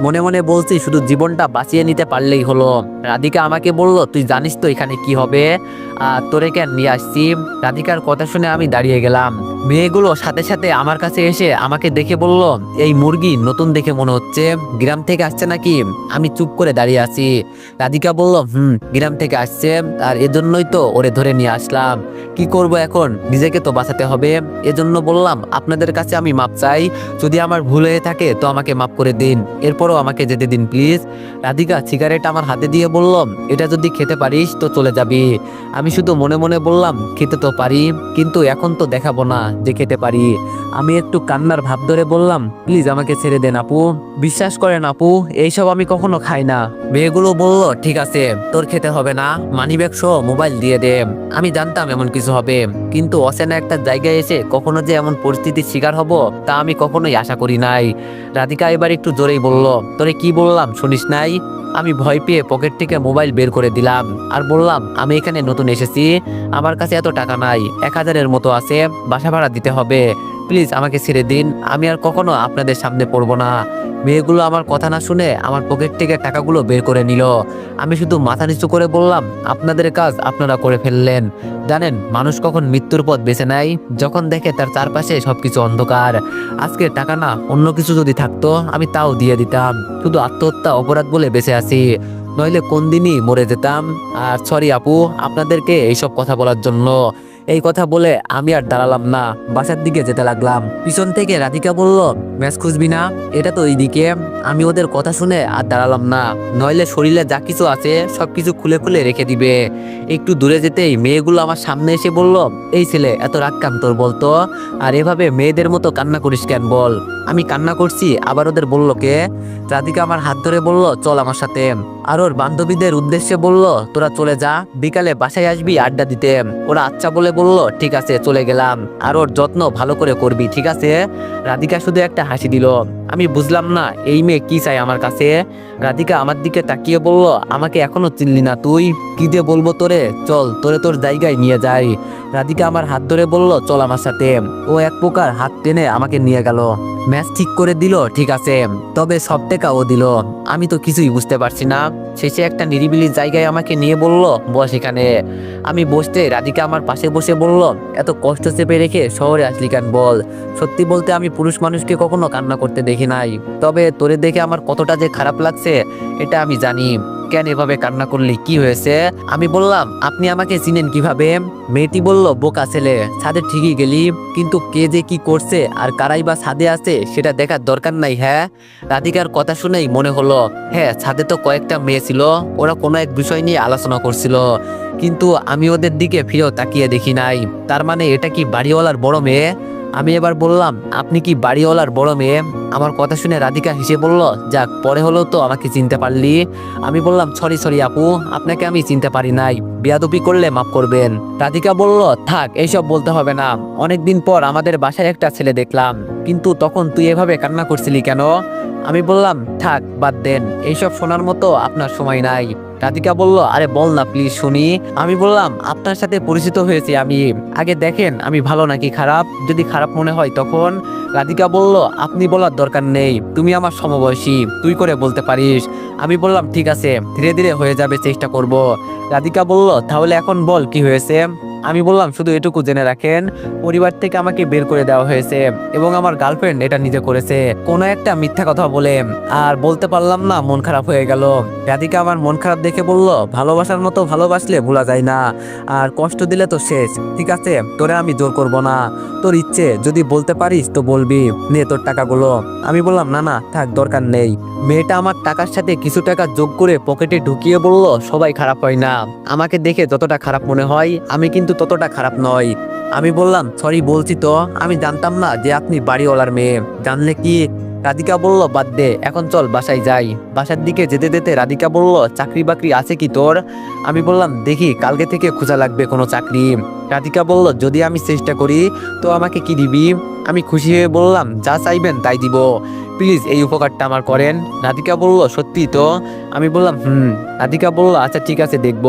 মনে মনে বলছি, শুধু জীবনটা বাঁচিয়ে নিতে পারলেই হলো। রাধিকা আমাকে বলল, তুই জানিস তো এখানে কি হবে? আর তোরে কেন নিয়ে আসছি? রাধিকার কথা শুনে আমি দাঁড়িয়ে গেলাম। মেয়েগুলো সাথে সাথে আমার কাছে এসে আমাকে দেখে বলল, এই মুরগি নতুন দেখে মনে হচ্ছে। গ্রাম থেকে আসছে নাকি? আমি চুপ করে দাঁড়িয়ে আছি। রাধিকা বলল, হুম, গ্রাম থেকে আসছে। আর এজন্যই তো ওরে ধরে নিয়ে আসলাম। কি করব এখন? নিজেকে তো বাঁচাতে হবে। এজন্য বললাম, আপনাদের কাছে আমি মাপ চাই। যদি আমার ভুল হয়ে থাকে তো আমাকে মাপ করে দিন। এরপরও আমাকে যেতে দিন প্লিজ রাধিকা সিগারেট আমার হাতে দিয়ে বললাম, এটা যদি খেতে পারিস তো চলে যাবি। আমি শুধু মনে মনে বললাম, খেতে তো পারি, কিন্তু এখন তো দেখাবো না যে খেতে পারি। আমি একটু কান্নার ভাব ধরে বললাম প্লিজ আমাকে ছেড়ে দেন আপু। বিশ্বাস করেন আপু, এইসব আমি কখনো খাই না। মেয়েগুলো বলল, ঠিক আছে, তোর খেতে হবে না মানি ব্যাগ সহ মোবাইল দিয়ে দে। আমি জানতাম এমন কিছু হবে, কিন্তু অচেনা একটা জায়গায় এসে কখনো যে এমন পরিস্থিতির শিকার হব তা আমি কখনোই আশা করি নাই। রাধিকা এবার একটু জোরেই বলল তোরে কি বললাম, শুনিস নাই? আমি ভয় পেয়ে পকেট থেকে মোবাইল বের করে দিলাম। আর বললাম, আমি এখানে নতুন এসেছি, আমার কাছে এত টাকা নাই, এক হাজারের মতো আছে, বাসা ভাড়া দিতে হবে। প্লিজ আমাকে ছেড়ে দিন। আমি আর কখনো আপনাদের সামনে পড়ব না। মেয়েগুলো আমার কথা না শুনে আমার পকেট থেকে টাকাগুলো বের করে নিল। আমি শুধু মাথা নিচু করে বললাম, আপনাদের কাজ আপনারা করে ফেললেন। জানেন, মানুষ কখন মৃত্যুর পথ বেছে নেয়? যখন দেখে তার চারপাশে সবকিছু অন্ধকার। আজকে টাকা না অন্য কিছু যদি থাকতো, আমি তাও দিয়ে দিতাম। শুধু আত্মহত্যা অপরাধ বলে বেঁচে আছি। নইলে কোন দিনই মরে যেতাম। আর সরি আপু, আপনাদেরকে এইসব কথা বলার জন্য। এই কথা বলে আমি আর দাঁড়ালাম না। বাসার দিকে যেতে লাগলাম। পিছন থেকে রাধিকা বলল, ম্যাচ খুঁজবি না? এটা তো এইদিকে। আমি ওদের কথা শুনে আর দাঁড়ালাম না। নইলে শরীরে যা কিছু আছে সব কিছু খুলে খুলে রেখে দিবে। একটু দূরে যেতেই মেয়েগুলো আমার সামনে এসে বলল, এই ছেলে, এত রাগ কান তোর বলতো? আর এভাবে মেয়েদের মতো কান্না করিস কেন বল? আমি কান্না করছি। আবার ওদের বলল, কে? রাধিকা আমার হাত ধরে বলল, চল আমার সাথে। আর ওর বান্ধবীদের উদ্দেশ্যে বলল, তোরা চলে যা, বিকালে বাসায় আসবি, আড্ডা দিতে। ওরা আচ্ছা বলে বলল, ঠিক আছে, চলে গেলাম। আর ওর যত্ন ভালো করে করবি, ঠিক আছে? রাধিকা শুধু একটা হাসি দিল, আমি বুঝলাম না, এই মেয়ে কি চাই আমার কাছে? রাধিকা আমার দিকে তাকিয়ে বলল, আমাকে এখনও চিনলি না তুই, কি দিয়ে বলব তোরে? চল, তোরে তোর জায়গায় নিয়ে যাই। রাধিকা আমার হাত ধরে বলল, চল আমার সাথে। ও এক প্রকার হাত টেনে আমাকে নিয়ে গেল। ম্যাচ ঠিক করে দিল, ঠিক আছে। তবে সব টাকা ও দিল। আমি তো কিছুই বুঝতে পারছি না। শেষে একটা নিরিবিলি জায়গায় আমাকে নিয়ে বলল, বস এখানে। আমি বসতে রাধিকা আমার পাশে বসে বলল, এত কষ্ট চেপে রেখে শহরে আসলি কেন বল? সত্যি বলতে আমি পুরুষ মানুষকে কখনো কান্না করতে দেখি নাই। তবে তোরে দেখে আমার কতটা যে খারাপ লাগছে, এটা আমি জানি। কেন এভাবে কান্না করলি? কি হয়েছে? আমি বললাম, আপনি আমাকে চিনেন কীভাবে? মেয়েটি বলল, বোকা ছেলে, ছাদে ঠিকই গেলি, কিন্তু কে যে কি করছে আর কারাই বা ছাদে আছে সেটা দেখার দরকার নাই হ্যাঁ? রাধিকার কথা শুনেই মনে হলো হ্যাঁ ছাদে তো কয়েকটা মেয়ে ছিল, ওরা কোনো এক বিষয় নিয়ে আলোচনা করছিল, কিন্তু আমি ওদের দিকে ফিরেও তাকিয়ে দেখি নাই। তার মানে এটা কি বাড়িওয়ালার বড় মেয়ে? আমি এবার বললাম, আপনি কি বাড়িওয়ালার বড় মেয়ে? আমার কথা শুনে রাধিকা হেসে বলল, যাক, পরে হলেও তো আমাকে চিনতে পারলি। আমি বললাম, সরি সরি আপু, আপনাকে আমি চিনতে পারি নাই। বিয়াদপি করলে মাফ করবেন। রাধিকা বলল, থাক, এইসব বলতে হবে না। অনেকদিন পর আমাদের বাসায় একটা ছেলে দেখলাম। কিন্তু তখন তুই এভাবে কান্না করছিলি কেন? আমি বললাম, থাক, বাদ দেন। এইসব শোনার মতো আপনার সময় নাই। রাধিকা বলল, আরে বল না প্লিজ শুনি। আমি বললাম, আপনার সাথে পরিচিত হয়েছি আমি। আগে দেখেন, আমি ভালো নাকি খারাপ? যদি খারাপ মনে হয় তখন? রাধিকা বলল, আপনি বলার দরকার নেই। তুমি আমার সমবয়সী, তুই করে বলতে পারিস। আমি বললাম, ঠিক আছে, ধীরে ধীরে হয়ে যাবে, চেষ্টা করব। রাধিকা বলল, তাহলে এখন বল, কি হয়েছে? আমি বললাম, শুধু এটুকু জেনে রাখেন, পরিবার থেকে আমাকে বের করে দেওয়া হয়েছে এবং আমার গার্লফ্রেন্ড এটা নিজে করেছে। কোনো একটা মিথ্যা কথা বলে আর বলতে পারলাম না, মন খারাপ হয়ে গেল। রাধিকা আমার মন খারাপ দেখে বলল, ভালোবাসার মতো ভালোবাসলে ভোলা যায় না, আর কষ্ট দিলে তো শেষ। ঠিক আছে, তোরে আমি জোর করব না। তোর ইচ্ছে, যদি বলতে পারিস তো বলবি। নে তোর টাকাগুলো। আমি বললাম, না না, থাক, দরকার নেই। মেয়েটা আমার টাকার সাথে কিছু টাকা যোগ করে পকেটে ঢুকিয়ে বলল, সবাই খারাপ হয় না। আমাকে দেখে যতটা খারাপ মনে হয়, আমি কিন্তু ততটা খারাপ নয়। আমি বললাম, সরি, বলছি তো। আমি জানতাম না যে আপনি বাড়িওয়ালার মেয়ে। জানলে কি? রাধিকা বলল, বাদ দে, এখন চল বাসায় যাই। বাসার দিকে যেতে যেতে রাধিকা বলল, চাকরি বাকরি আছে কি তোর? আমি বললাম, দেখি, কালকে থেকে খোঁজা লাগবে কোনো চাকরি। রাধিকা বলল, যদি আমি চেষ্টা করি, তো আমাকে কি দিবি? আমি খুশি হয়ে বললাম, যা চাইবেন তাই দিব। প্লিজ এই উপকারটা আমার করেন। রাধিকা বলল, সত্যি তো? আমি বললাম, হুম। রাধিকা বলল আচ্ছা ঠিক আছে, দেখব।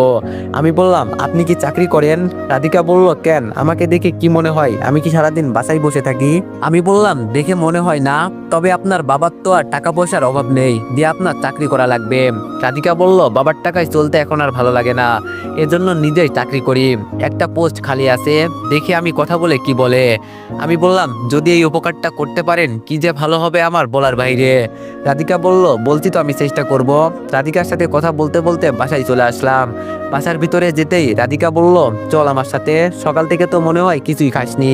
আমি বললাম, আপনি কি চাকরি করেন? রাধিকা বলল, কেন? আমাকে দেখে কি মনে হয়? আমি কি সারাদিন বাসায় বসে থাকি? আমি বললাম, দেখে মনে হয় না, তবে আপনার বাবার তো আর টাকা পয়সার অভাব নেই, দিয়ে আপনার চাকরি করা লাগবে। রাধিকা বলল, বাবার টাকায় চলতে এখন আর ভালো লাগে না, এজন্য নিজেই চাকরি করি। একটা পোস্ট খালি আছে, দেখি আমি কথা বলে কি বলে? আমি বললাম, যদি এই উপকারটা করতে পারেন, কি যে ভালো হবে আমার বলার বাইরে। রাধিকা বলল, বলছি তো আমি চেষ্টা করব। রাধিকার সাথে কথা বলতে বলতে বাসায় চলে আসলাম। বাসার ভিতরে যেতেই রাধিকা বলল, চল আমার সাথে। সকাল থেকে তো মনে হয় কিছুই খাসনি।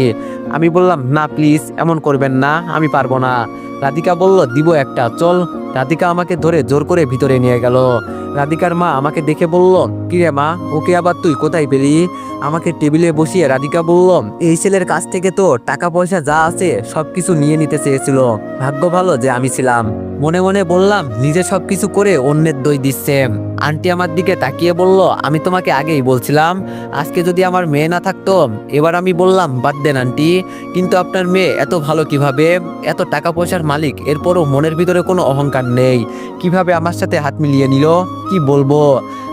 আমি বললাম, না, প্লিজ, এমন করবেন না। আমি পারব না। রাধিকা বলল, দিব একটা, চল। রাধিকা আমাকে ধরে জোর করে ভিতরে নিয়ে গেল। রাধিকার মা আমাকে দেখে বলল কিরে মা, ওকে আবার তুই কোথায় পেলি? আমাকে টেবিলে বসিয়ে রাধিকা বলল, এই ছেলের কাছ থেকে তো টাকা পয়সা যা আছে সব কিছু নিয়ে নিতে চেয়েছিল। ভাগ্য ভালো যে আমি ছিলাম। মনে মনে বললাম, নিজে সব কিছু করে অন্যের দই দিচ্ছে। আন্টি আমার দিকে তাকিয়ে বলল, আমি তোমাকে আগেই বলছিলাম, আজকে যদি আমার মেয়ে না থাকতো, এবার আমি বললাম, বাদ দেন আন্টি, কিন্তু আপনার মেয়ে এত ভালো কীভাবে? এত টাকা পয়সার মালিক, এরপরও মনের ভিতরে কোনো অহংকার নেই। কীভাবে আমার সাথে হাত মিলিয়ে নিল? কি বলব?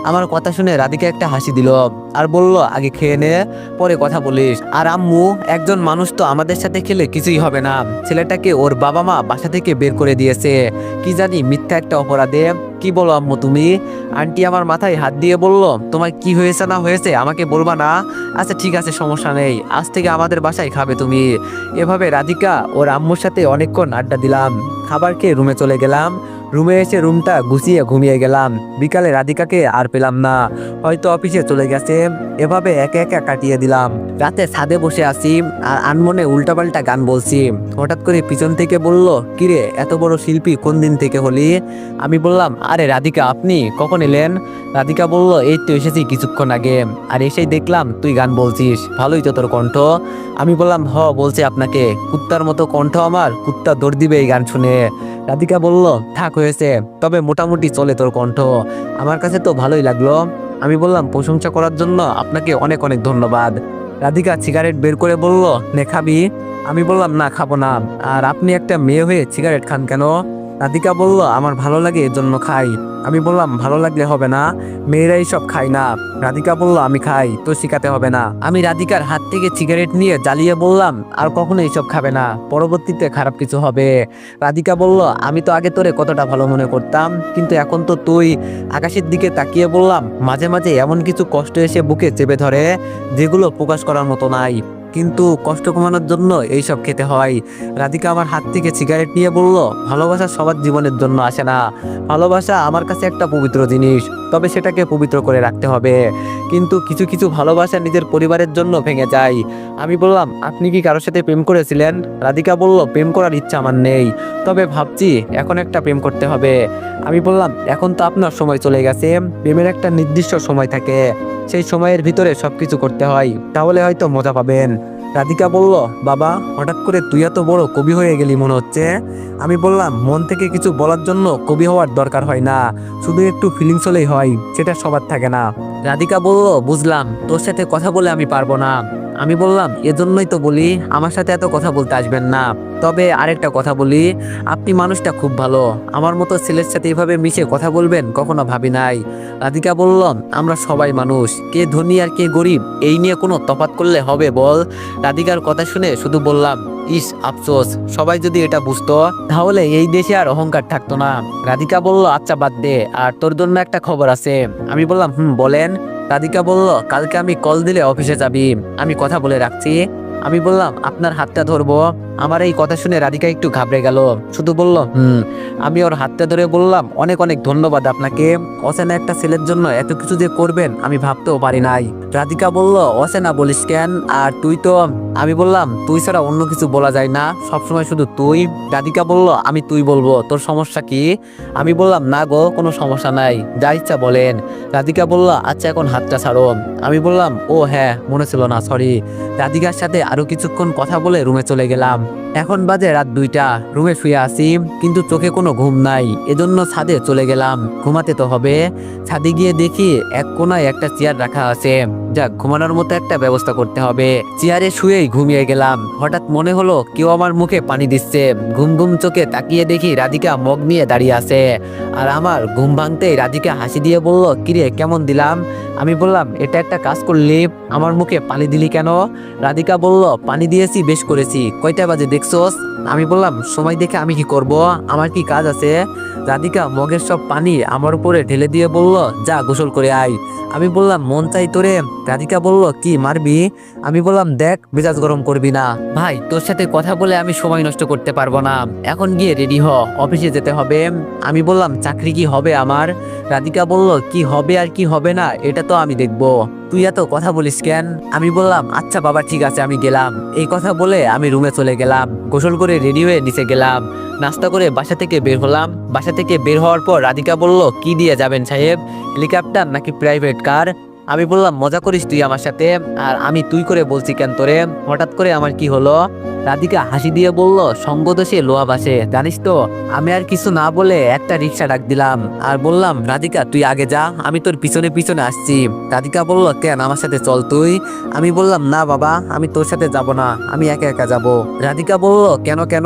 আমার কথা শুনে রাধিকা একটা হাসি দিল আর বলল, আগে খেয়ে নে, পরে কথা বলিস। আর আম্মু, একজন মানুষ তো আমাদের সাথে খেলে কিছুই হবে না। ছেলেটাকে ওর বাবা মা বাসা থেকে বের করে দিয়েছে। কি জানি মিথ্যা একটা অপরাধে কি বলো আম্মু তুমি? আন্টি আমার মাথায় হাত দিয়ে বলল, তোমার কি হয়েছে না হয়েছে? আমাকে বলবা না? আচ্ছা ঠিক আছে, সমস্যা নেই। আজ থেকে আমাদের বাসায় খাবে তুমি। এভাবে রাধিকা ওর আম্মুর সাথে অনেকক্ষণ আড্ডা দিলাম। খাবার খেয়ে রুমে চলে গেলাম। রুমে এসে রুমটা গুছিয়ে ঘুমিয়ে গেলাম। বিকালে রাধিকাকে আর পেলাম না। হয়তো অফিসে চলে গেছে। এভাবে একে একে কাটিয়ে দিলাম। রাতে ছাদে বসে আছি আর আনমনে উল্টাপাল্টা গান বলছি। হঠাৎ করে পিছন থেকে বলল, কিরে, এত বড় শিল্পী কোন দিন থেকে হলি? আমি বললাম আরে রাধিকা, আপনি কখন এলেন? রাধিকা বলল, এই তো এসেছি কিছুক্ষণ আগে। আর এসেই দেখলাম তুই গান বলছিস। ভালোই তো তোর কণ্ঠ। আমি বললাম, হ, বলছে আপনাকে। কুত্তার মতো কণ্ঠ আমার। কুত্তা দৌড় দিবে এই গান শুনে। রাধিকা বলল, থাক হয়েছে, তবে মোটামুটি চলে তোর কণ্ঠ। আমার কাছে তো ভালোই লাগল। আমি বললাম, প্রশংসা করার জন্য আপনাকে অনেক অনেক ধন্যবাদ। রাধিকা সিগারেট বের করে বলল, নে খাবি। আমি বললাম, না, খাব না। আর আপনি একটা মেয়ে হয়ে সিগারেট খান কেন? রাধিকা বলল, আমার ভালো লাগে এর জন্য খাই। আমি বললাম, ভালো লাগলে হবে না, মেয়েরাই সব খায় না। রাধিকা বলল, আমি খাই তো শিখাতে হবে না। আমি রাধিকার হাত থেকে সিগারেট নিয়ে জ্বালিয়ে বললাম, আর কখনো এইসব খাবে না, পরবর্তীতে খারাপ কিছু হবে। রাধিকা বলল, আমি তো আগে তোরে কতটা ভালো মনে করতাম, কিন্তু এখন তো তুই আকাশের দিকে তাকিয়ে বললাম, মাঝে মাঝে এমন কিছু কষ্ট এসে বুকে চেপে ধরে, যেগুলো প্রকাশ করার মতো নাই। কিন্তু কষ্ট কমানোর জন্য এইসব খেতে হয়। রাধিকা আমার হাত থেকে সিগারেট নিয়ে বলল, ভালোবাসা সবার জীবনের জন্য আসে না। ভালোবাসা আমার কাছে একটা পবিত্র জিনিস, তবে সেটাকে পবিত্র করে রাখতে হবে। কিন্তু কিছু কিছু ভালোবাসা নিজের পরিবারের জন্য ভেঙে যায়। আমি বললাম, আপনি কি কারোর সাথে প্রেম করেছিলেন? রাধিকা বলল, প্রেম করার ইচ্ছা আমার নেই। তবে ভাবছি এখন একটা প্রেম করতে হবে। আমি বললাম, এখন তো আপনার সময় চলে গেছে। প্রেমের একটা নির্দিষ্ট সময় থাকে। সেই সময়ের ভিতরে সবকিছু করতে হয়। তাহলে হয়তো মজা পাবেন। রাধিকা বলল, বাবা, হঠাৎ করে তুই এত বড় কবি হয়ে গেলি মনে হচ্ছে? আমি বললাম, মন থেকে কিছু বলার জন্য কবি হওয়ার দরকার হয় না। শুধু একটু ফিলিংস হলেই হয়, সেটা সবার থাকে না। রাধিকা বলল, বুঝলাম, তোর সাথে কথা বলে আমি পারব না। আমি বললাম, এজন্যই তো বলি, আমার সাথে এত কথা বলতে আসবেন না। তবে আরেকটা কথা বলি, আপনি মানুষটা খুব ভালো। আমার মতো ছেলের সাথে এভাবে মিশে কথা বলবেন কখনো ভাবি নাই। রাধিকা বলল, আমরা সবাই মানুষ, কে ধনী আর কে গরিব, এই নিয়ে কোনো তফাৎ করলে হবে বল? রাধিকার কথা শুনে শুধু বললাম, ইস, আফসোস, সবাই যদি এটা বুঝতো, তাহলে এই দেশে আর অহংকার থাকতো না। রাধিকা বলল আচ্ছা বাদ দে, আর তোর জন্য একটা খবর আছে। আমি বললাম, হুম, বলেন। রাধিকা বলল কালকে আমি কল দিলে অফিসে যাবি। আমি কথা বলে রাখছি। আমি বললাম, আপনার হাতটা ধরবো। আমার এই কথা শুনে রাধিকা একটু ঘাবড়ে গেল। শুধু বলল, হুম। আমি ওর হাতটা ধরে বললাম, অনেক অনেক ধন্যবাদ আপনাকে। অচেনা একটা ছেলের জন্য এত কিছু যে করবেন, আমি ভাবতেও পারি নাই। রাধিকা বলল, অচেনা বলিস কেন? আর তুই তো আমি বললাম, তুই ছাড়া অন্য কিছু বলা যায় না। সবসময় শুধু তুই। রাধিকা বলল, আমি তুই বলব। তোর সমস্যা কি? আমি বললাম, না গো, কোনো সমস্যা নাই। যা ইচ্ছা বলেন। রাধিকা বলল আচ্ছা এখন হাতটা ছাড়ো। আমি বললাম, ও হ্যাঁ মনে ছিল না, সরি। রাধিকার সাথে আরও কিছুক্ষণ কথা বলে রুমে চলে গেলাম। এখন বাজে রাত দুইটা, রুমে শুয়ে আসি কিন্তু চোখে কোনো ঘুম নাই। এজন্য ছাদে চলে গেলাম। ঘুমাতে তো হবে। ছাদে গিয়ে দেখি এক কোনায় একটা চেয়ার রাখা আছে। যাক, ঘুমানোর মতো একটা ব্যবস্থা করতে হবে। চেয়ারে শুয়েই ঘুমিয়ে গেলাম। হঠাৎ মনে হলো কেউ আমার মুখে পানি দিচ্ছে। ঘুম ঘুম চোখে তাকিয়ে দেখি রাধিকা মগ নিয়ে দাঁড়িয়ে আছে। আর আমার ঘুম ভাঙতেই রাধিকা হাসি দিয়ে বলল, কিরে, কেমন দিলাম? আমি বললাম, এটা একটা কাজ করলি? আমার মুখে পানি দিলি কেন? রাধিকা বলল, পানি দিয়েছি, বেশ করেছি। কয়টা বাজে দেখছোস আমি বললাম, সময় দেখে আমি কি করব? আমার কি কাজ আছে? রাধিকা মগের সব পানি আমার উপরে ঢেলে দিয়ে বলল, যা গোসল করে আয়। আমি বললাম, মন চাই তোরে? রাধিকা বলল, কি, মারবি? আমি বললাম, দেখ, মেজাজ গরম করবি না। ভাই, তোর সাথে কথা বলে আমি সময় নষ্ট করতে পারব না। এখন গিয়ে রেডি হ, অফিসে যেতে হবে। আমি বললাম, চাকরি কি হবে আমার? রাধিকা বলল, কি হবে আর কি হবে না, এটা তো আমি দেখব। তুই এত কথা বলিস কেন? আমি বললাম আচ্ছা বাবা, ঠিক আছে, আমি গেলাম। এই কথা বলে আমি রুমে চলে গেলাম। গোসল করে রেডি হয়ে নিচে গেলাম। নাস্তা করে বাসা থেকে বের হলাম। বাসা থেকে বের হওয়ার পর রাধিকা বলল, কি দিয়ে যাবেন সাহেব? হেলিকপ্টার নাকি প্রাইভেট কার আমি বললাম, মজা করিস তুই আমার সাথে। আর আমি তুই করে বলছি, কেন তোরে? হঠাৎ করে আমার কি হলো? রাধিকা হাসি দিয়ে বলল সঙ্গদোষে লোহা বাসে জানিস তো? আমি আর কিছু না বলে একটা রিক্সা ডাক দিলাম। আর বললাম, রাধিকা, তুই আগে যা, আমি তোর পিছনে পিছনে আসছি। রাধিকা বলল, কেন, আমার সাথে চল তুই? আমি বললাম, না বাবা, আমি তোর সাথে যাব না, আমি একা একা যাব। রাধিকা বলল, কেন কেন?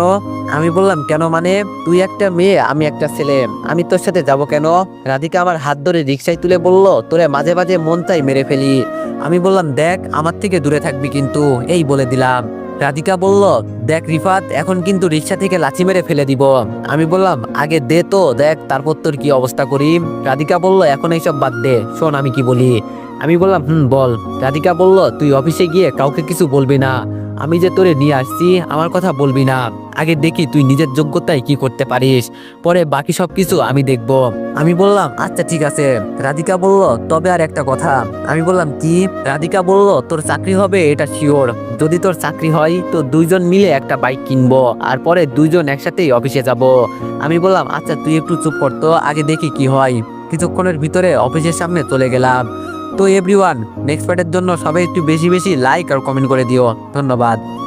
আমি বললাম, কেন মানে? তুই একটা মেয়ে, আমি একটা ছেলে। আমি তোর সাথে যাব কেন? রাধিকা আমার হাত ধরে রিক্সায় তুলে বলল, তোরে মাঝে মাঝে মন চাই মেরে ফেলি। আমি বললাম, দেখ, আমার থেকে দূরে থাকবি কিন্তু। এই বলে দিলাম। রাধিকা বলল, দেখ রিফাত, এখন কিন্তু রিক্সা থেকে লাচি মেরে ফেলে দিব। আমি বললাম, আগে দে তো, দেখ, তারপর তোর কি অবস্থা করি? রাধিকা বলল, এখন এইসব বাদ দে। শোন, আমি কি বলি? আমি বললাম, হুম, বল। রাধিকা বলল, তুই অফিসে গিয়ে কাউকে কিছু বলবি না। আমি যে তোরে নিয়ে আসছি, আমার কথা বলবি না। আগে দেখি তুই নিজের যোগ্যতায় কি করতে পারিস। পরে বাকি সব কিছু আমি দেখব। আমি বললাম আচ্ছা ঠিক আছে। রাধিকা বলল, তবে আর একটা কথা। আমি বললাম, কি? রাধিকা বলল, তোর চাকরি হবে, এটা শিওর যদি তোর চাকরি হয়, তো দুইজন মিলে একটা বাইক কিনবো, আর পরে দুইজন একসাথেই অফিসে যাব। আমি বললাম আচ্ছা তুই একটু চুপ করতো আগে দেখি কি হয়। কিছুক্ষণের ভিতরে অফিসের সামনে চলে গেলাম। তো এভরিওয়ান নেক্সট পার্টের জন্য সবাই একটু বেশি বেশি লাইক আর কমেন্ট করে দিও। ধন্যবাদ।